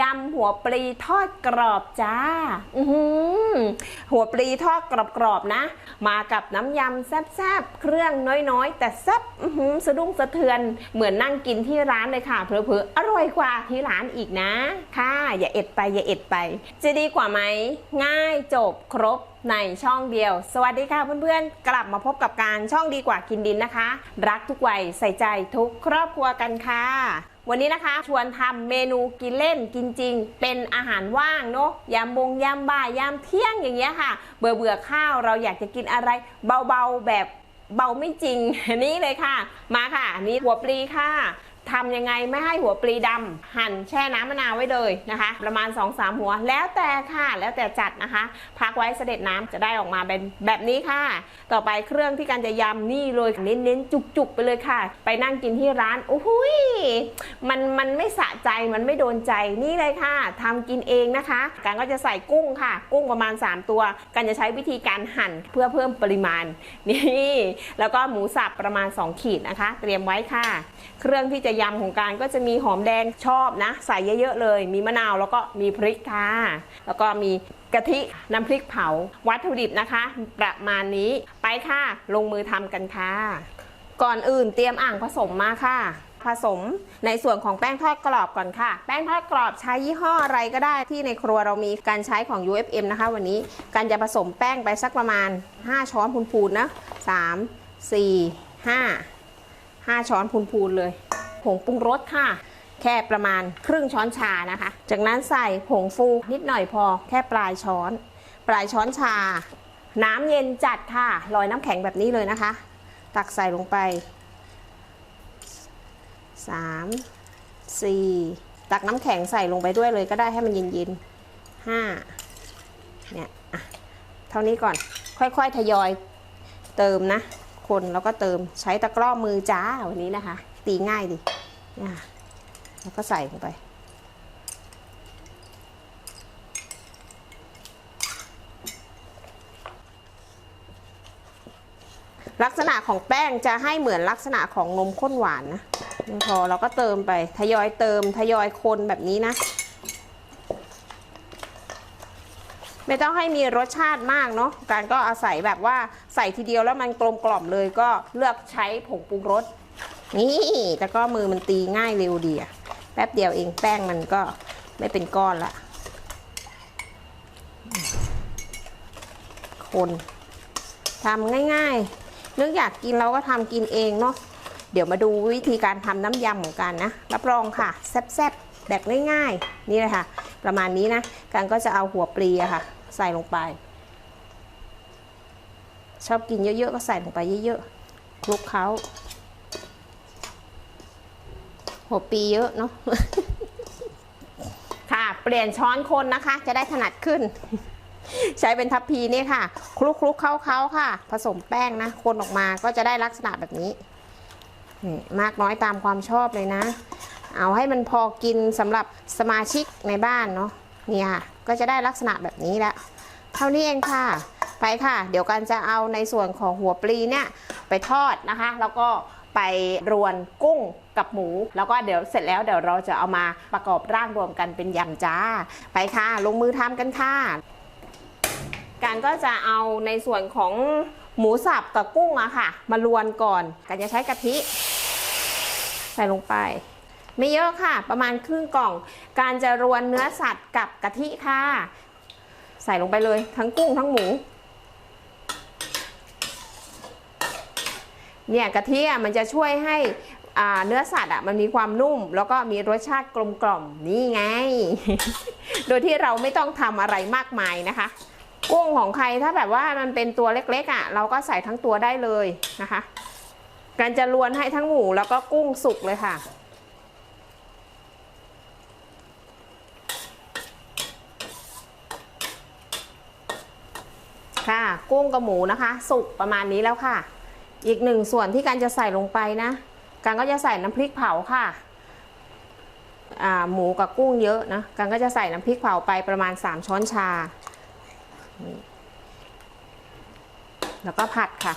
ยำหัวปลีทอดกรอบจ้า อืหัวปลีทอดกรอบๆนะ มากับน้ำยำแซ่บๆ เครื่องน้อยๆ แต่แซ่บสะดุ้งสะเทือนเหมือนนั่งกินที่ร้านเลยค่ะเผลอๆอร่อยกว่าที่ร้านอีกนะ ค่ะ อย่าเอ็ดไปอย่าเอ็ดไป จะดีกว่าไหม ง่ายจบครบในช่องเดียว สวัสดีค่ะเพื่อนๆ กลับมาพบกับการช่องดีกว่ากินดินนะคะ รักทุกวัยใส่ใจทุกครอบครัวกันค่ะ วันนี้นะคะชวนทำเมนูกินเล่นกินจริง เป็นอาหารว่างเนาะยามบงยามบ่ายยามเที่ยงอย่างเงี้ยค่ะ เบื่อเบื่อข้าวเราอยากจะกินอะไรเบาๆแบบเบาไม่จริงนี่เลยค่ะ มาค่ะนี่หัวปลีค่ะ ทำยังไงไม่ให้หัวปลีดำหั่นแช่น้ำมะนาวไว้เลยนะคะ ประมาณ 2-3 หัวแล้วแต่ค่ะ แล้วแต่จัดนะคะ พักไว้เสด็จน้ำจะได้ออกมาเป็นแบบนี้ค่ะ ต่อไปเครื่องที่การจะยำนี่เลยเน้นๆจุกๆ ไปเลยค่ะ ไปนั่งกินที่ร้านโอ้โหยมันมันไม่สะใจมันไม่โดนใจนี่เลยค่ะทำกินเองนะคะการก็จะใส่กุ้งค่ะ กุ้งประมาณ 3 ตัว การจะใช้วิธีการหั่นเพื่อเพิ่มปริมาณนี่แล้วก็หมูสับประมาณ 2 ขีดนะคะ เตรียมไว้ค่ะ เครื่องที่จะยำของการก็จะมีหอมแดงชอบนะ ใส่เยอะๆเลย มีมะนาวแล้วก็มีพริกค่ะ แล้วก็มีกะทิน้ำพริกเผา วัตถุดิบนะคะ ประมาณนี้ไปค่ะ ลงมือทำกันค่ะ ก่อนอื่นเตรียมอ่างผสมมาค่ะ ผสมในส่วนของแป้งทอดกรอบก่อนค่ะ แป้งทอดกรอบใช้ยี่ห้ออะไรก็ได้ที่ในครัวเรามีการใช้ของ UFM นะคะ วันนี้การจะผสมแป้งไปสักประมาณ 5 ช้อนพูนๆนะ 3 4 5 5 ช้อนพูนๆเลย ผงปรุงรสค่ะ แค่ประมาณครึ่งช้อนชานะคะ จากนั้นใส่ผงฟูนิดหน่อยพอแค่ปลายช้อน ปลายช้อนชา น้ำเย็นจัดค่ะลอยน้ำแข็งแบบนี้เลยนะคะ ตักใส่ลงไป 3 4 ตักน้ำแข็งใส่ลงไปด้วยเลยก็ได้ให้มันเย็นๆ5เนี่ยเท่านี้ก่อนค่อยๆ ทยอยเติมนะ คนแล้วก็เติมใช้ตะกร้อมือจ้าวันนี้นะคะ ตีง่ายดิเนี่ยแล้วก็ใส่ลงไป ลักษณะของแป้งจะให้เหมือนลักษณะของนมข้นหวานนะพอเราก็เติมไปทยอยเติมทยอยคนแบบนี้นะ ไม่ต้องให้มีรสชาติมากเนาะการก็อาศัยแบบว่าใส่ทีเดียวแล้วมันกลมกล่อมเลยก็เลือกใช้ผงปรุงรส นี่แต่ก็มือมันตีง่ายเร็วดีอะแป๊บเดียวเองแป้งมันก็ไม่เป็นก้อนละคนทำง่ายๆนึกอยากกินเราก็ทำกินเองเนาะเดี๋ยวมาดูวิธีการทำน้ำยำของกันนะ รับรองค่ะ แซ่บๆ แบบง่ายๆ นี่เลยค่ะ ประมาณนี้นะ กันก็จะเอาหัวปลีอะค่ะ ใส่ลงไป ชอบกินเยอะๆ ก็ใส่ลงไปเยอะๆ คลุกเขา หัวปีเยอะเนาะค่ะ เปลี่ยนช้อนคนนะคะ จะได้ถนัดขึ้น ใช้เป็นทัพพีเนี่ยค่ะ คลุกคลุกเข้าเขาค่ะ ผสมแป้งนะ คนออกมาก็จะได้ลักษณะแบบนี้นี่มากน้อยตามความชอบเลยนะ เอาให้มันพอกินสำหรับสมาชิกในบ้านเนาะนี่ค่ะ ก็จะได้ลักษณะแบบนี้แหละเท่านี้เองค่ะ ไปค่ะ เดี๋ยวกันจะเอาในส่วนของหัวปลีเนี่ยไปทอดนะคะ แล้วก็ ไปรวนกุ้งกับหมู แล้วก็เดี๋ยวเสร็จแล้วเดี๋ยวเราจะเอามาประกอบร่างรวมกันเป็นยำจ้า ไปค่ะ ลงมือทำกันค่ะ การก็จะเอาในส่วนของหมูสับกับกุ้งอะค่ะ มาลวนก่อนการจะใช้กะทิ ใส่ลงไป ไม่เยอะค่ะ ประมาณครึ่งกล่อง การจะรวนเนื้อสัตว์กับกะทิค่ะ ใส่ลงไปเลยทั้งกุ้งทั้งหมู เนี่ยกะทิอะมันจะช่วยให้อ่าเนื้อสัตว์อะมันมีความนุ่ม แล้วก็มีรสชาติกลมกล่อมนี่ไง โดยที่เราไม่ต้องทำอะไรมากมายนะคะ กุ้งของใครถ้าแบบว่ามันเป็นตัวเล็กๆอะเราก็ใส่ทั้งตัวได้เลยนะคะการจะลวนให้ทั้งหมูแล้วก็กุ้งสุกเลยค่ะค่ะ กุ้งกับหมูนะคะ สุกประมาณนี้แล้วค่ะ อีกหนึ่งส่วนที่การจะใส่ลงไปนะ การก็จะใส่น้ำพริกเผาค่ะหมูกับกุ้งเยอะนะการก็จะใส่น้ำพริกเผาไปประมาณ 3 ช้อนชา แล้วก็ผัดค่ะ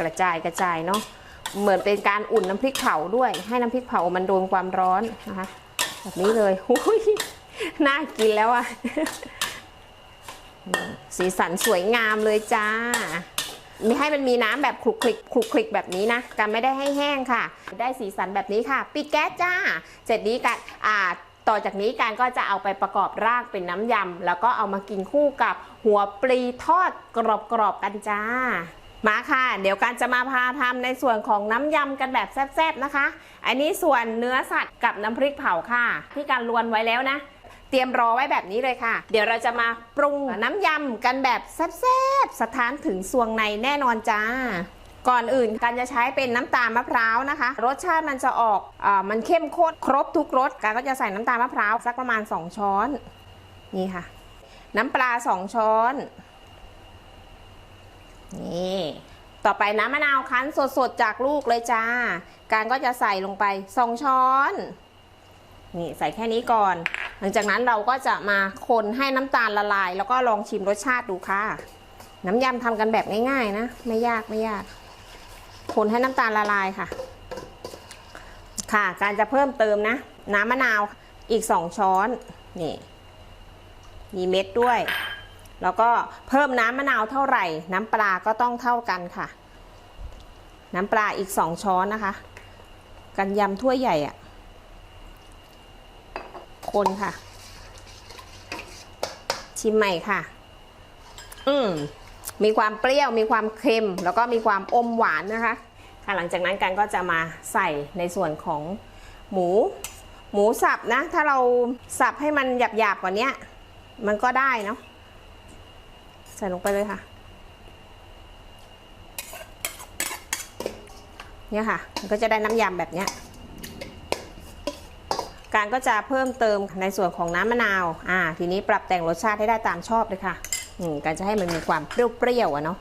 กระจายกระจายเนาะ เหมือนเป็นการอุ่นน้ำพริกเผาด้วย ให้น้ำพริกเผามันโดนความร้อนนะคะ แบบนี้เลยหุยน่ากินแล้วอะสีสันสวยงามเลยจ้า ม่ให้มันมีน้ำแบบคลุกคลิกคลุกคลิกแบบนี้นะการไม่ได้ให้แห้งค่ะ ได้สีสันแบบนี้ค่ะปิดแก๊สจ้าเสร็จนี้กันอ่าต่อจากนี้การก็จะเอาไปประกอบรากเป็นน้ำยำแล้วก็เอามากินคู่กับหัวปลีทอดกรอบๆกันจ้า มาค่ะ เดี๋ยวการจะมาพาทำในส่วนของน้ำยำกันแบบแซ่บๆนะคะ อันนี้ส่วนเนื้อสัตว์กับน้ำพริกเผาค่ะ ที่การลวนไว้แล้วนะ เตรียมรอไว้แบบนี้เลยค่ะ เดี๋ยวเราจะมาปรุงน้ำยำกันแบบแซ่บๆสถานถึงสวงในแน่นอนจ้า ก่อนอื่นการจะใช้เป็นน้ำตาลมะพร้าวนะคะ รสชาติมันจะออกอมันเข้มข้นครบทุกรสการก็จะใส่น้ำตาลมะพร้าวสักประมาณ 2 ช้อนนี่ค่ะ น้ำปลา 2 ช้อนนี่ต่อไปน้ำมะนาวคั้นสดๆจากลูกเลยจ้า การก็จะใส่ลงไป 2 ช้อน นี่ใส่แค่นี้ก่อน หลังจากนั้นเราก็จะมาคนให้น้ำตาลละลาย แล้วก็ลองชิมรสชาติดูค่ะ น้ำยำทำกันแบบง่ายๆนะ ไม่ยากไม่ยาก คนให้น้ำตาลละลายค่ะ ค่ะ การจะเพิ่มเติมนะ น้ำมะนาวอีก2ช้อนนี่มีเม็ดด้วย แล้วก็เพิ่มน้ำมะนาวเท่าไหร่ น้ำปลาก็ต้องเท่ากันค่ะ น้ำปลาอีก2ช้อนนะคะ กันยำถ้วยใหญ่อะ คนค่ะ ชิมใหม่ค่ะ อืมมีความเปรี้ยว มีความเค็ม แล้วก็มีความอมหวานนะคะ ค่ะ หลังจากนั้นกันก็จะมาใส่ในส่วนของหมู หมูสับนะ ถ้าเราสับให้มันหยาบๆกว่านี้มันก็ได้เนาะ ใส่ลงไปเลยค่ะ เนี่ยค่ะ มันก็จะได้น้ำยำแบบเนี้ย การก็จะเพิ่มเติมในส่วนของน้ำมะนาว อ่า ทีนี้ปรับแต่งรสชาติให้ได้ตามชอบเลยค่ะอืมการจะให้มันมีความเปรี้ยวๆอะเนาะ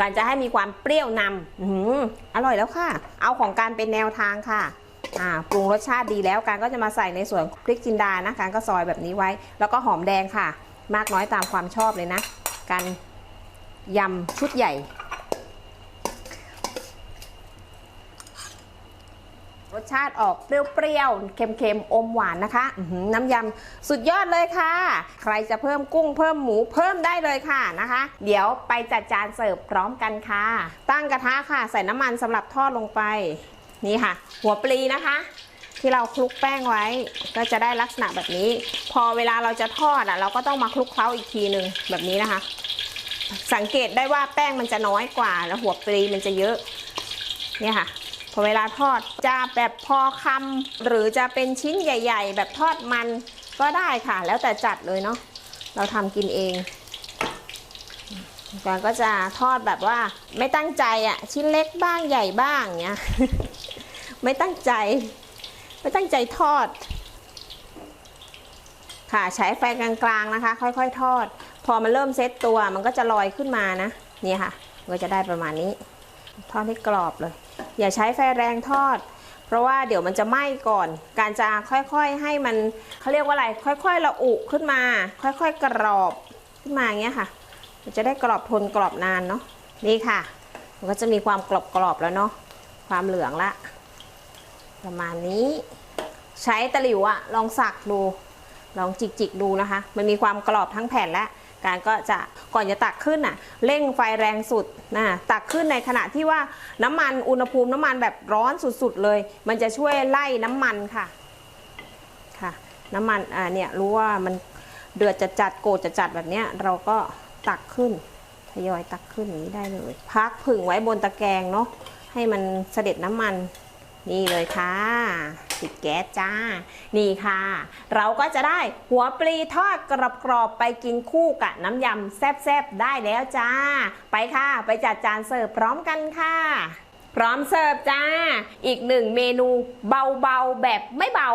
การจะให้มีความเปรี้ยวนำอืมอร่อยแล้วค่ะ เอาของการเป็นแนวทางค่ะอ่าปรุงรสชาติดีแล้วการก็จะมาใส่ในส่วนพริกจินดานะการก็ซอยแบบนี้ไว้ แล้วก็หอมแดงค่ะ มากน้อยตามความชอบเลยนะ การยำชุดใหญ่ รสชาติออกเปรี้ยวๆ เค็มๆ อมหวานนะคะ น้ำยำสุดยอดเลยค่ะ ใครจะเพิ่มกุ้งเพิ่มหมูเพิ่มได้เลยค่ะนะคะ เดี๋ยวไปจัดจานเสิร์ฟพร้อมกันค่ะ ตั้งกระทะค่ะ ใส่น้ำมันสำหรับทอดลงไป นี่ค่ะ หัวปลีนะคะ ที่เราคลุกแป้งไว้ ก็จะได้ลักษณะแบบนี้ พอเวลาเราจะทอดอะ เราก็ต้องมาคลุกเคล้าอีกทีหนึ่งแบบนี้นะคะ สังเกตได้ว่าแป้งมันจะน้อยกว่า แล้วหัวปลีมันจะเยอะ เนี่ยค่ะ พอเวลาทอดจะแบบพอคำหรือจะเป็นชิ้นใหญ่ ๆ แบบทอดมันก็ได้ค่ะ แล้วแต่จัดเลยเนาะเราทำกินเองการก็จะทอดแบบว่าไม่ตั้งใจอะชิ้นเล็กบ้างใหญ่บ้างเนี้ยไม่ตั้งใจ ไม่ตั้งใจทอด ค่ะใช้ไฟกลางๆนะคะ ค่อยๆ ทอด พอมันเริ่มเซตตัวมันก็จะลอยขึ้นมานะนี่ค่ะ ก็จะได้ประมาณนี้ ทอดให้กรอบเลย อย่าใช้ไฟแรงทอด เพราะว่าเดี๋ยวมันจะไหม้ก่อน การจะค่อยๆให้มันเขาเรียกว่าอะไร ค่อยๆ ระอุขึ้นมา ค่อยๆ กรอบขึ้นมาอย่างเงี้ยค่ะ มันจะได้กรอบทนกรอบนานเนาะ นี่ค่ะ มันก็จะมีความกรอบๆแล้วเนาะ ความเหลืองละ ประมาณนี้ ใช้ตะหลิวอะลองสักดู ลองจิกๆดูนะคะ มันมีความกรอบทั้งแผ่นและ การก็จะก่อนจะตักขึ้นน่ะเร่งไฟแรงสุดนะตักขึ้นในขณะที่ว่าน้ำมันอุณหภูมิน้ำมันแบบร้อนสุดๆเลย มันจะช่วยไล่น้ำมันค่ะค่ะ น้ำมันอ่าเนี่ยรู้ว่ามันเดือดจะจัดโกรธจะจัดแบบเนี้ยเราก็ตักขึ้นทยอยตักขึ้นอย่างนี้ได้เลย พักผึ่งไว้บนตะแกรงเนาะให้มันเสด็จน้ำมัน นี่เลยค่ะปิดแก๊สจ้า นี่ค่ะ เราก็จะได้หัวปลีทอดกรอบๆไปกินคู่กับน้ำยำแซ่บๆได้แล้วจ้า ไปค่ะ ไปจัดจานเสิร์ฟพร้อมกันค่ะ พร้อมเสิร์ฟจ้า อีกหนึ่งเมนูเบาๆแบบไม่เบา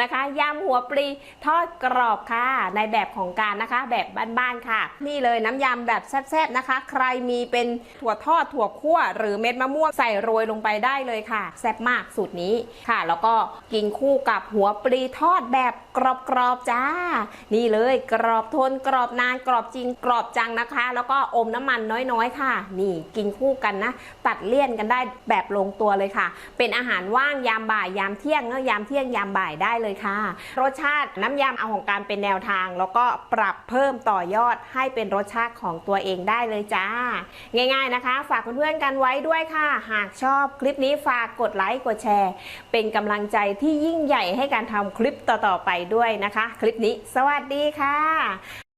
นะคะยำหัวปลีทอดกรอบค่ะ ในแบบของการนะคะ แบบบ้านๆค่ะ นี่เลยน้ำยำแบบแซ่บๆนะคะ ใครมีเป็นถั่วทอดถั่วคั่ว หรือเม็ดมะม่วงใส่โรยลงไปได้เลยค่ะ แซ่บมากสูตรนี้ค่ะ แล้วก็กินคู่กับหัวปลีทอดแบบกรอบๆจ้า นี่เลยกรอบทนกรอบนานกรอบจริงกรอบจังนะคะ แล้วก็อมน้ำมันน้อยๆค่ะ นี่กินคู่กันนะตัดเลี่ยนกันได้แบบลงตัวเลยค่ะ เป็นอาหารว่างยามบ่ายยามเที่ยงแล้วยามเที่ยงยามบ่ายได้เลยค่ะ รสชาติน้ำยำเอาของการเป็นแนวทาง แล้วก็ปรับเพิ่มต่อยอดให้เป็นรสชาติของตัวเองได้เลยจ้า ง่าย ๆนะคะ ฝากเพื่อนๆกันไว้ด้วยค่ะ หากชอบคลิปนี้ฝากกดไลค์กดแชร์ เป็นกำลังใจที่ยิ่งใหญ่ให้การทำคลิปต่อๆไปด้วยนะคะ คลิปนี้ สวัสดีค่ะ